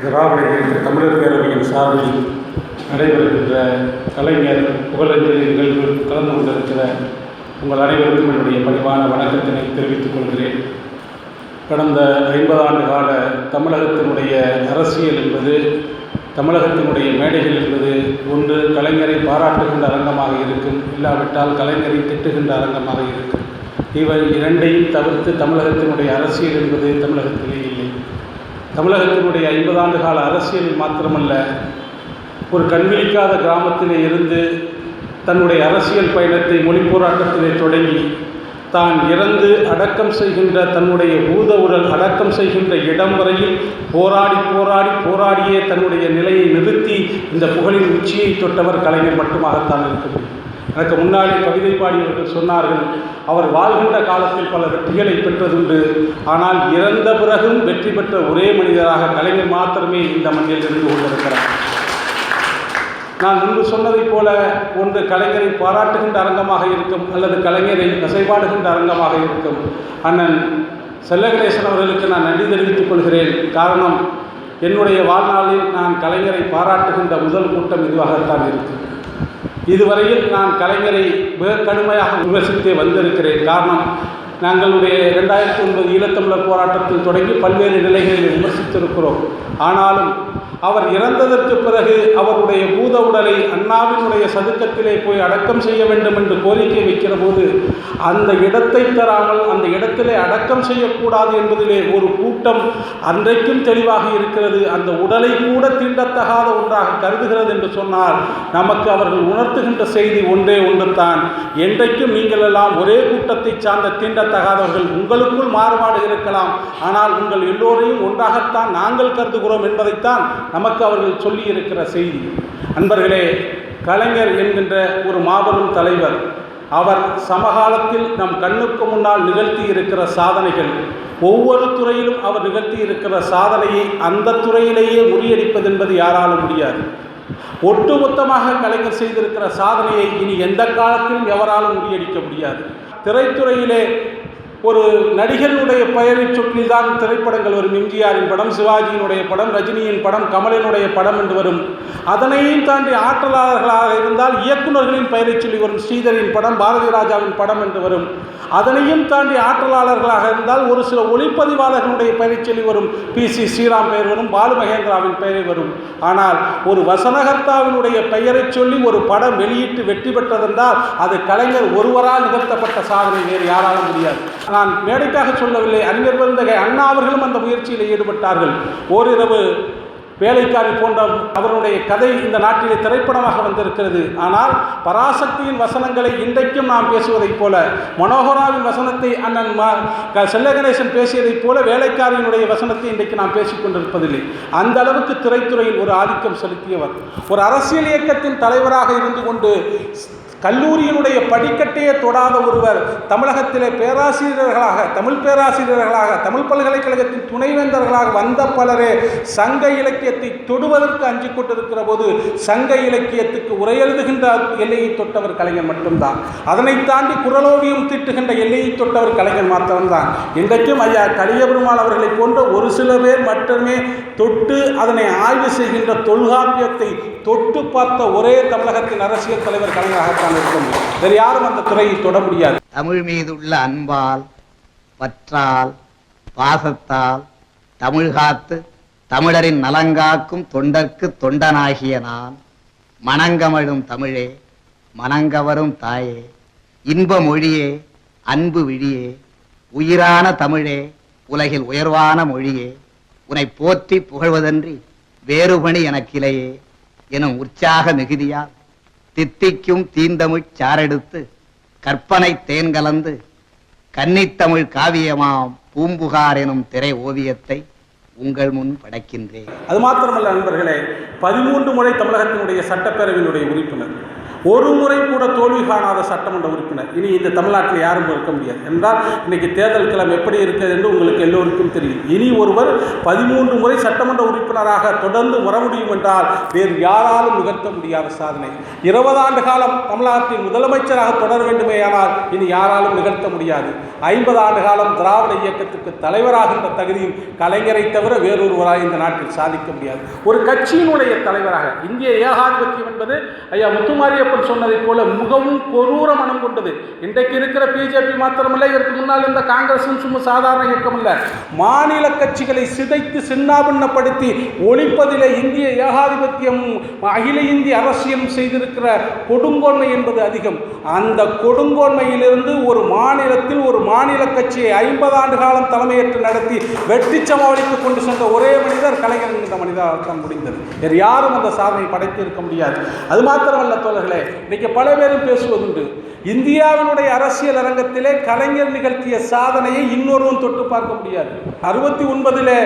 திராவிட இயக்க தமிழர் பேரவையின் சார்பில் நடைபெறுகின்ற கலைஞர் புகழஞ்சலி நிகழ்வில் கலந்து கொண்டிருக்கிற உங்கள் அனைவருக்கும் என்னுடைய பணிவான வணக்கத்தினை தெரிவித்துக் கொள்கிறேன். கடந்த ஐம்பது ஆண்டு கால தமிழகத்தினுடைய அரசியல் என்பது தமிழகத்தினுடைய மேடைகள் என்பது ஒன்று கலைஞரை பாராட்டுகின்ற அரங்கமாக இருக்கும் இல்லாவிட்டால் கலைஞரை திட்டுகின்ற அரங்கமாக இருக்கும். இவை இரண்டையும் தவிர்த்து தமிழகத்தினுடைய அரசியல் என்பது தமிழகத்திலே இல்லை. தமிழகத்தினுடைய ஐம்பது ஆண்டு கால அரசியலில் மாத்திரமல்ல ஒரு கண்விழிக்காத கிராமத்திலே இருந்து தன்னுடைய அரசியல் பயணத்தை மொழி போராட்டத்திலே தொடங்கி தான் இறந்து அடக்கம் செய்கின்ற தன்னுடைய ஊத உடல் அடக்கம் செய்கின்ற இடம் வரையில் போராடி போராடி போராடியே தன்னுடைய நிலையை நிறுத்தி இந்த புகழின் உச்சியை தொட்டவர் கலைஞர் மட்டுமாகத்தான் இருக்க முடியும். எனக்கு முன்னாடி கவிதை பாடியவர்கள் சொன்னார்கள் அவர் வாழ்கின்ற காலத்தில் பல வெற்றிகளை பெற்றதுண்டு. ஆனால் இறந்த பிறகும் வெற்றி பெற்ற ஒரே மனிதராக கலைஞர் மாத்திரமே இந்த மண்ணில் இருந்து கொண்டிருக்கிறார். நான் முன்பு சொன்னதைப் போல ஒன்று கலைஞரை பாராட்டுகின்ற அரங்கமாக இருக்கும் அல்லது கலைஞரை வசைபாடுகின்ற அரங்கமாக இருக்கும். அண்ணன் செல்லகணேசன் அவர்களுக்கு நான் நன்றி தெரிவித்துக் கொள்கிறேன். காரணம் என்னுடைய வாழ்நாளில் நான் கலைஞரை பாராட்டுகின்ற முதல் கூட்டம் இதுவாகத்தான் இருக்கும் இதுவரையில் நான் கலைஞரை மிக கடுமையாக விமர்சித்தே வந்திருக்கிறேன். காரணம் நாங்களுடைய ரெண்டாயிரத்தி ஒன்பது ஈழத்தமிழர் போராட்டத்தில் தொடங்கி பல்வேறு நிலைகளில் விமர்சித்திருக்கிறோம். ஆனாலும் அவர் இறந்ததற்கு பிறகு அவருடைய பூத உடலை அண்ணாவினுடைய சதுக்கத்திலே போய் அடக்கம் செய்ய வேண்டும் என்று கோரிக்கை வைக்கிற போது அந்த இடத்தை தராமல் அந்த இடத்திலே அடக்கம் செய்யக்கூடாது என்பதிலே ஒரு கூட்டம் அன்றைக்கும் தெளிவாக இருக்கிறது. அந்த உடலை கூட தீண்டத்தகாத ஒன்றாக கருதுகிறது என்று சொன்னால் நமக்கு அவர்கள் உணர்த்துகின்ற செய்தி ஒன்றே ஒன்றுதான். என்றைக்கும் நீங்கள் எல்லாம் ஒரே கூட்டத்தை சார்ந்த தீண்டத்தகாதவர்கள் உங்களுக்குள் மாறுபாடு இருக்கலாம். ஆனால் உங்கள் எல்லோரையும் ஒன்றாகத்தான் நாங்கள் கருதுகிறோம் என்பதைத்தான் நமக்கு அவர்கள் சொல்லி இருக்கிற செய்தி. அன்பர்களே கலைஞர் என்கின்ற ஒரு மாபெரும் தலைவர் அவர் சமகாலத்தில் நம் கண்ணுக்கு முன்னால் நிகழ்த்தி இருக்கிற சாதனைகள் ஒவ்வொரு துறையிலும் அவர் நிகழ்த்தி இருக்கிற சாதனையை அந்த துறையிலேயே முறியடிப்பது என்பது யாராலும் முடியாது. ஒட்டுமொத்தமாக கலைஞர் செய்திருக்கிற சாதனையை இனி எந்த காலத்திலும் எவராலும் முறியடிக்க முடியாது. திரைத்துறையிலே ஒரு நடிகனுடைய பெயரை சொல்லி தான் திரைப்படங்கள் வரும். எம்ஜிஆரின் படம் சிவாஜியினுடைய படம் ரஜினியின் படம் கமலினுடைய படம் என்று வரும். அதனையும் தாண்டி ஆற்றலாளர்களாக இருந்தால் இயக்குநர்களின் பெயரை சொல்லி வரும். ஸ்ரீதரின் படம் பாரதி ராஜாவின் படம் என்று வரும். அதனையும் தாண்டி ஆற்றலாளர்களாக இருந்தால் ஒரு சில ஒளிப்பதிவாளர்களுடைய பெயரை சொல்லி வரும். பி. சி. ஸ்ரீராம் பெயர் வரும் பாலு மகேந்திராவின் பெயரை வரும். ஆனால் ஒரு வசனகர்த்தாவினுடைய பெயரை சொல்லி ஒரு படம் வெளியிட்டு வெற்றி பெற்றதென்றால் அது கலைஞர் ஒருவரால் நிகழ்த்தப்பட்ட சாதனை வேறு யாராலும் முடியாது. நான் மேடைக்காக சொல்லவில்லை அறிஞர் பெருந்தகை அண்ணா அவர்களும் அந்த முயற்சியில் ஈடுபட்டார்கள். ஓரிரவு வேலைக்காரி போன்ற அவருடைய கதை இந்த நாட்டிலே திரைப்படமாக வந்திருக்கிறது. ஆனால் பராசக்தியின் வசனங்களை இன்றைக்கும் நாம் பேசுவதைப் போல மனோகராவின் வசனத்தை அண்ணன் செல்ல கணேசன் பேசியதைப் போல வேலைக்காரியினுடைய வசனத்தை இன்றைக்கு நாம் பேசிக் கொண்டிருப்பதில்லை. அந்த அளவுக்கு திரைத்துறையில் ஒரு ஆதிக்கம் செலுத்தியவர். ஒரு அரசியல் இயக்கத்தின் தலைவராக இருந்து கொண்டு கல்லூரியினுடைய படிக்கட்டையே தொடாத ஒருவர் தமிழகத்திலே பேராசிரியர்களாக தமிழ் பேராசிரியர்களாக தமிழ் பல்கலைக்கழகத்தின் துணைவேந்தர்களாக வந்த பலரே சங்க இலக்கியத்தை தொடுவதற்கு அஞ்சு கொண்டிருக்கிற போது சங்க இலக்கியத்துக்கு உரையெழுதுகின்ற எல்லையை தொட்டவர் கலைஞர் மட்டும்தான். அதனை தாண்டி குரலோவியம் தீட்டுகின்ற எல்லையை தொட்டவர் கலைஞர் மாத்திரம்தான். இன்றைக்கும் ஐயா கலியபெருமாள் அவர்களை போன்ற ஒரு சில பேர் மட்டுமே தொட்டு அதனை ஆய்வு செய்கின்ற தொல்காப்பியத்தை தொட்டு பார்த்த ஒரே தமிழகத்தின் அரசியல் தலைவர் கலைஞராகத்தான் இருக்க முடியும். வேறு யாரும் அந்த துறையை தொட முடியாது. தமிழ் மீது உள்ள அன்பால் பற்றால் பாசத்தால் தமிழ் காத்து தமிழரின் நலங்காக்கும் தொண்டர்க்கு தொண்டனாகிய நான் மணங்கமழும் தமிழே மணங்கவரும் தாயே இன்ப மொழியே அன்பு விழியே உயிரான தமிழே உலகில் உயர்வான மொழியே உனை போற்றி புகழ்வதன்றி வேறுபணி எனக்கிலையே எனும் உற்சாக மிகுதியால் தித்திக்கும் தீந்தமிழ் சாரெடுத்து கற்பனை தேன் கலந்து கன்னித்தமிழ் காவியமாம் பூம்புகார் எனும் திரை ஓவியத்தை உங்கள் முன் படைக்கின்றேன். அது மாத்திரமல்ல நண்பர்களே பதிமூன்று முறை தமிழகத்தினுடைய சட்டப்பேரவையினுடைய உறுப்பினர் ஒரு முறை கூட தோல்வி காணாத சட்டமன்ற உறுப்பினர். இனி இந்த தமிழ்நாட்டில் யாரும் இருக்க முடியாது. என்றால் இன்னைக்கு தேர்தல் கிளம் எப்படி இருக்கிறது என்று உங்களுக்கு எல்லோருக்கும் தெரியும். இனி ஒருவர் பதிமூன்று முறை சட்டமன்ற உறுப்பினராக தொடர்ந்து வர முடியும் என்றால் வேறு யாராலும் நிகழ்த்த முடியாத சாதனை. இருபது ஆண்டு காலம் தமிழகத்தின் முதலமைச்சராக தொடர வேண்டுமேயானால் இனி யாராலும் நிகழ்த்த முடியாது. ஐம்பது ஆண்டு காலம் திராவிட இயக்கத்துக்கு தலைவராகின்ற தகுதியும் கலைஞரை தவிர வேறொருவராக இந்த நாட்டில் சாதிக்க முடியாது. ஒரு கட்சியினுடைய தலைவராக இந்திய ஏகாதிபத்தியம் என்பது ஐயா தலைவர் சொன்னதைப் போல மிகவும் கொரூர மனம் கொண்டது. இன்றைக்கு இருக்கிற பிஜேபி மாத்திரமல்ல இதற்கு முன்னால் இந்த காங்கிரஸும் சும்மா சாதாரண இயக்கம் மாநில கட்சிகளை சிதைத்து சின்னாபின்னப்படுத்தி ஒழிப்பதிலே இந்திய ஏகாதிபத்தியம் அகில இந்திய அரசியலும் செய்திருக்கிற கொடுங்கோன்மை என்பது அதிகம். அந்த கொடுங்கோன்மையிலிருந்து ஒரு மாநிலத்தில் ஒரு மாநில கட்சியை ஐம்பது ஆண்டு காலம் தலைமையேற்று நடத்தி வெற்றி சமாளித்துக் கொண்டு சென்ற ஒரே மனிதர் கலைஞர் என்கிற மனிதர் தான் முடிந்தது. வேறு யாரும் அந்த சாதனை படைத்து இருக்க முடியாது. அது மாத்திரமல்ல தோழர்களே இன்னைக்கு பல பேரும் பேசுவதுண்டு. இந்தியாவினுடைய அரசியல் அரங்கத்திலே கலைஞர் நிகழ்த்திய சாதனையை இன்னொருவன் தொட்டு பார்க்க முடியாது. அறுபத்தி ஒன்பதிலே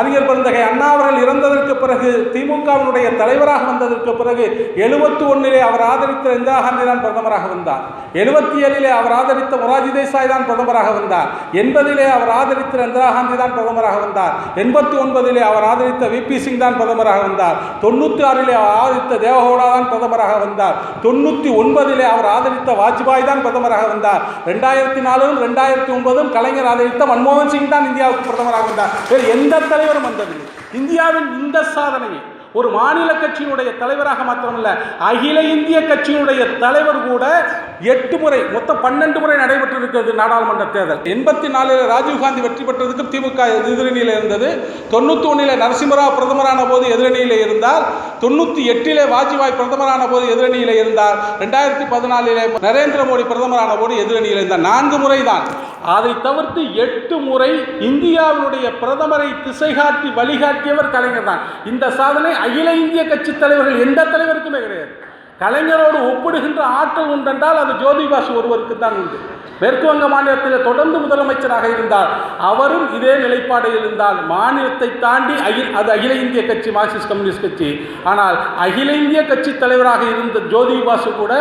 அறிஞர் பெருந்தகை அண்ணா அவர்கள் இறந்ததற்கு பிறகு திமுகவினுடைய தலைவராக வந்ததற்கு பிறகு எழுபத்தி ஒன்னிலே அவர் ஆதரித்த இந்திரா காந்தி தான் பிரதமராக வந்தார். எழுபத்தி ஏழிலே அவர் ஆதரித்த மொராஜி தேசாய் தான் பிரதமராக வந்தார். எண்பதிலே அவர் ஆதரித்த இந்திரா காந்தி தான் பிரதமராக வந்தார். எண்பத்தி ஒன்பதிலே அவர் ஆதரித்த விபி சிங் தான் பிரதமராக வந்தார். தொண்ணூற்றி ஆறிலே அவர் ஆதரித்த தேவகவுடா தான் பிரதமராக வந்தார். தொண்ணூற்றி ஒன்பதிலே அவர் ஆதரித்த வாஜ்பாய் தான் பிரதமராக வந்தார். ரெண்டாயிரத்தி நாலும் ரெண்டாயிரத்தி ஒன்பதும் கலைஞர் ஆதரித்த மன்மோகன் சிங் தான் இந்தியாவுக்கு பிரதமராக வந்தார். வேறு எந்த தலைவரும் வந்ததில்லை. இந்தியாவின் இந்த சாதனையை ஒரு மாநில கட்சியினுடைய தலைவராக மாத்திரமல்ல அகில இந்திய கட்சியினுடைய தலைவர் கூட எட்டு முறை மொத்தம் பன்னெண்டு முறை நடைபெற்றிருக்கிறது நாடாளுமன்ற தேர்தல். எண்பத்தி நாலில் ராஜீவ்காந்தி வெற்றி பெற்றதுக்கு திமுக எதிரணியில் இருந்தது. தொண்ணூற்றி ஒன்றில் நரசிம்மராவ் பிரதமரான போது எதிரணியில் இருந்தார். தொண்ணூற்றி எட்டிலே வாஜ்பாய் பிரதமரான போது எதிரணியில் இருந்தார். ரெண்டாயிரத்தி பதினாலிலே நரேந்திர மோடி பிரதமரான போது எதிரணியில் இருந்தார். நான்கு முறை தான் அதை தவிர்த்து எட்டு முறை இந்தியாவினுடைய பிரதமரை திசை காட்டி வழிகாட்டியவர் கலைஞர் தான். இந்த சாதனை அகில இந்திய கட்சி தலைவர்கள் எந்த தலைவருக்குமே கிடையாது. கலைஞரோடு ஒப்பிடுகின்ற ஆற்றல் உண்டென்றால் அது ஜோதிபாசு ஒருவருக்கு தான் உண்டு. மேற்கு வங்க மாநிலத்தில் தொடர்ந்து முதலமைச்சராக இருந்தார். அவரும் இதே நிலைப்பாடு இருந்தால் மாநிலத்தை தாண்டி அகில் அது அகில இந்திய கட்சி மார்க்சிஸ்ட் கம்யூனிஸ்ட் கட்சி. ஆனால் அகில இந்திய கட்சி தலைவராக இருந்த ஜோதிபாசு கூட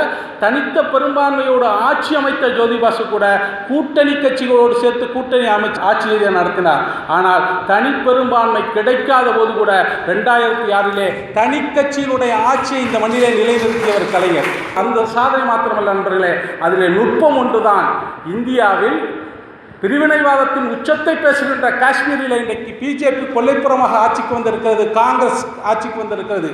தனித்த பெரும்பான்மையோடு ஆட்சி அமைத்த ஜோதிபாசு கூட கூட்டணி கட்சிகளோடு சேர்த்து கூட்டணி அமைச்சு ஆட்சியை நடத்தினார். ஆனால் தனி பெரும்பான்மை கிடைக்காத போது கூட ரெண்டாயிரத்தி ஆறிலே தனி கட்சியினுடைய ஆட்சியை இந்த மண்ணிலே ஒரு கலைஞர். அந்த சாதனை மாத்திரமல்ல நண்பர்களே அதில் நுட்பம் ஒன்றுதான். இந்தியாவில் பிரிவினைவாதத்தின் உச்சத்தை பேசுகின்ற காஷ்மீரில் இன்றைக்கு பிஜேபி கொல்லைப்புறமாக ஆட்சிக்கு வந்திருக்கிறது காங்கிரஸ் ஆட்சிக்கு வந்திருக்கிறது.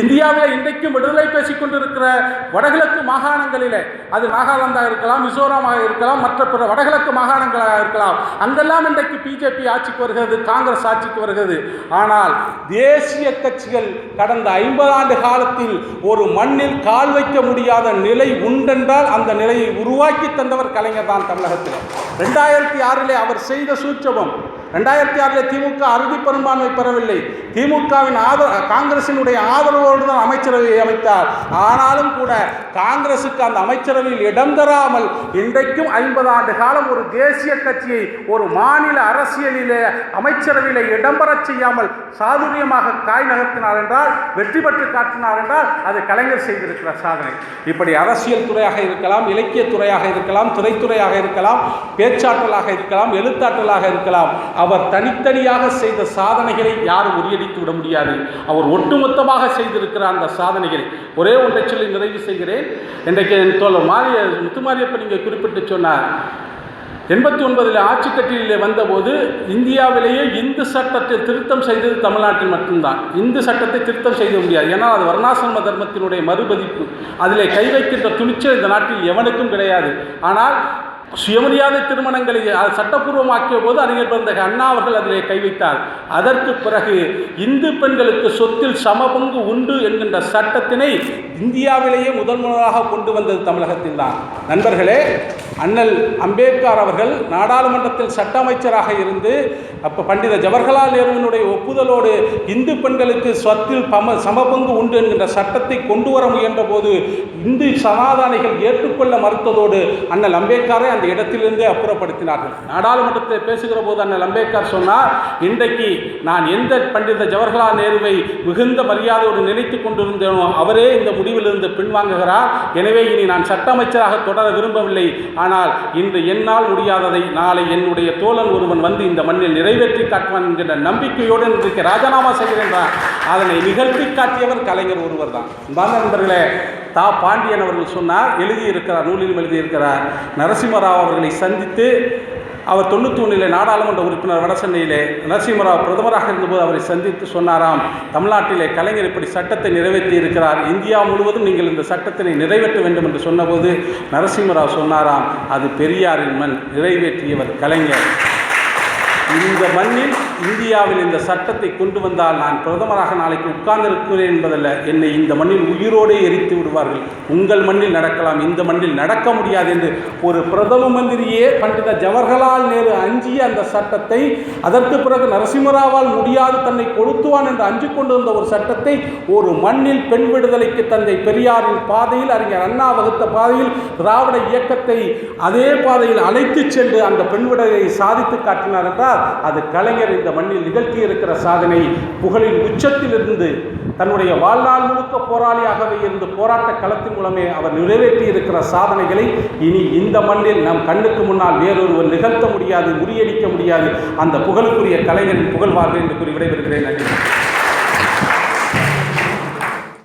இந்தியாவில் இன்றைக்கும் விடுதலை பேசிக் கொண்டிருக்கிற வடகிழக்கு மாகாணங்களிலே அது நாகாலாந்தாக இருக்கலாம் மிசோரமாக இருக்கலாம் மற்ற பிற வடகிழக்கு மாகாணங்களாக இருக்கலாம். அங்கெல்லாம் இன்றைக்கு பிஜேபி ஆட்சிக்கு வருகிறது காங்கிரஸ் ஆட்சிக்கு வருகிறது. ஆனால் தேசிய கட்சிகள் கடந்த ஐம்பது ஆண்டு காலத்தில் ஒரு மண்ணில் கால் வைக்க முடியாத நிலை உண்டென்றால் அந்த நிலையை உருவாக்கி தந்தவர் கலைஞர் தான் தமிழகத்தில். ரெண்டாயிரத்தி ஆறிலே அவர் செய்த சூட்சமம் ரெண்டாயிரத்தி ஆறில் திமுக அறுதி பெரும்பான்மை பெறவில்லை. திமுகவின் ஆதர காங்கிரசினுடைய ஆதரவோடு தான் அமைச்சரவையை அமைத்தார். ஆனாலும் கூட காங்கிரசுக்கு அந்த அமைச்சரவையில் இடம் தராமல் இன்றைக்கும் ஐம்பது ஆண்டு காலம் ஒரு தேசிய கட்சியை ஒரு மாநில அரசியலிலே அமைச்சரவையில் இடம்பெறச் செய்யாமல் சாதுரியமாக காய் நகர்த்தினார் என்றால் வெற்றி பெற்று காட்டினார் என்றால் அது கலைஞர் செய்திருக்கிற சாதனை. இப்படி அரசியல் துறையாக இருக்கலாம் இலக்கிய துறையாக இருக்கலாம் துறைத்துறையாக இருக்கலாம் பேச்சாற்றலாக இருக்கலாம் எழுத்தாற்றலாக இருக்கலாம். அவர் தனித்தனியாக செய்த சாதனைகளை யாரும் முறியடித்து விட முடியாது. அவர் ஒட்டுமொத்தமாக செய்திருக்கிற அந்த சாதனைகளை. ஒரே ஒன்றை சொல்லி நிறைவு செய்கிறேன். இன்றைக்கு என் தோழர் மாரிய முத்துமாரியப்பன் இங்கே குறிப்பிட்டு சொன்னார். எண்பத்தி ஒன்பதில் ஆட்சி கட்டிலே வந்தபோது இந்தியாவிலேயே இந்து சட்டத்தை திருத்தம் செய்தது தமிழ்நாட்டில் மட்டும்தான். இந்து சட்டத்தை திருத்தம் செய்ய முடியாது. ஏன்னா அது வர்ணாசிரம தர்மத்தினுடைய மறுபதிப்பு. அதிலே கை வைக்கின்ற துணிச்சல் இந்த நாட்டில் எவனுக்கும் கிடையாது. ஆனால் சுயமரியாதை திருமணங்களை அது சட்டப்பூர்வமாக்கிய போது அறிஞர் பிறந்த அண்ணா அவர்கள் அதிலே கை வைத்தார். அதற்கு பிறகு இந்து பெண்களுக்கு சொத்தில் சமபங்கு உண்டு என்கின்ற சட்டத்தினை இந்தியாவிலேயே முதல் முதலாக கொண்டு வந்தது தமிழகத்தில் தான். நண்பர்களே அண்ணல் அம்பேத்கர் அவர்கள் நாடாளுமன்றத்தில் சட்ட அமைச்சராக இருந்து அப்போ பண்டித ஜவஹர்லால் நேருவினுடைய ஒப்புதலோடு இந்து பெண்களுக்கு சொத்தில் பம சமபங்கு உண்டு என்கின்ற சட்டத்தை கொண்டு வர முயன்ற போது இந்து சமாதானிகள் ஏற்றுக்கொள்ள மறுத்ததோடு அண்ணல் அம்பேத்கரை அந்த இடத்திலிருந்தே அப்புறப்படுத்தினார்கள். நாடாளுமன்றத்தில் பேசுகிற போது அண்ணல் அம்பேத்கர் சொன்னார் இன்றைக்கு நான் எந்த பண்டித ஜவஹர்லால் நேருவை மிகுந்த மரியாதையோடு நினைத்து கொண்டிருந்தேனோ அவரே இந்த முடிவிலிருந்து பின்வாங்குகிறார். எனவே இனி நான் சட்ட அமைச்சராக தொடர விரும்பவில்லை. ஆனால் இன்று என்னால் முடியாததை நாளை என்னுடைய தோழன் ஒருவன் வந்து இந்த மண்ணில் நிறைவேற்றி காட்டுவான் என்கின்ற நம்பிக்கையோடு இன்றைக்கு ராஜினாமா செய்கிறேன் அதனை நிகழ்த்தி காட்டியவர் கலைஞர் ஒருவர் தான் நண்பர்களே தா. பாண்டியன் அவர்கள் சொன்னார் எழுதியிருக்கிறார் நூலிலும் எழுதியிருக்கிறார். நரசிம்மராவ் அவர்களை சந்தித்து அவர் தொண்ணூற்றி ஒன்றிலே நாடாளுமன்ற உறுப்பினர் வடசென்னையிலே நரசிம்மராவ் பிரதமராக இருந்தபோது அவரை சந்தித்து சொன்னாராம் தமிழ்நாட்டிலே கலைஞர் இப்படி சட்டத்தை நிறைவேற்றி இருக்கிறார் இந்தியா முழுவதும் நீங்கள் இந்த சட்டத்தினை நிறைவேற்ற வேண்டும் என்று சொன்னபோது நரசிம்மராவ் சொன்னாராம் அது பெரியாரின் மண். நிறைவேற்றியவர் கலைஞர். இந்த மண்ணில் இந்தியாவில் இந்த சட்டத்தை கொண்டு வந்தால் நான் பிரதமராக நாளைக்கு உட்கார்ந்திருக்கிறேன் என்பதல்ல. என்னை இந்த மண்ணில் உயிரோடே எரித்து விடுவார்கள். உங்கள் மண்ணில் நடக்கலாம். இந்த மண்ணில் நடக்க முடியாது என்று ஒரு பிரதம மந்திரியே பண்டித ஜவஹர்லால் நேரு அஞ்சிய அந்த சட்டத்தை அதற்கு பிறகு நரசிம்மராவால் முடியாது தன்னை கொளுத்துவான் என்று அஞ்சு கொண்டு வந்த ஒரு சட்டத்தை ஒரு மண்ணில் பெண் விடுதலைக்கு தந்தை பெரியாரின் பாதையில் அறிஞர் அண்ணா வகுத்த பாதையில் திராவிட இயக்கத்தை அதே பாதையில் அழைத்துச் சென்று அந்த பெண் விடுதலை சாதித்து காட்டினார் என்றால் அது கலைஞர் இந்த மண்ணில் நிகழ்த்தி இருக்கிற சாதனை புகழின் உச்சத்திலிருந்து தன்னுடைய வாழ்நாள் முழுக்க போராளியாகவே இருந்து போராட்ட களத்தின் மூலமே அவர் நிறைவேற்றி இருக்கிற சாதனைகளை இனி இந்த மண்ணில் நம் கண்ணுக்கு முன்னால் வேறொருவர் நிகழ்த்த முடியாது முறியடிக்க முடியாது. அந்த புகழுக்குரிய கலைஞரின் புகழ்வார்கள் என்று கூறி விடைபெறுகிறேன். நன்றி.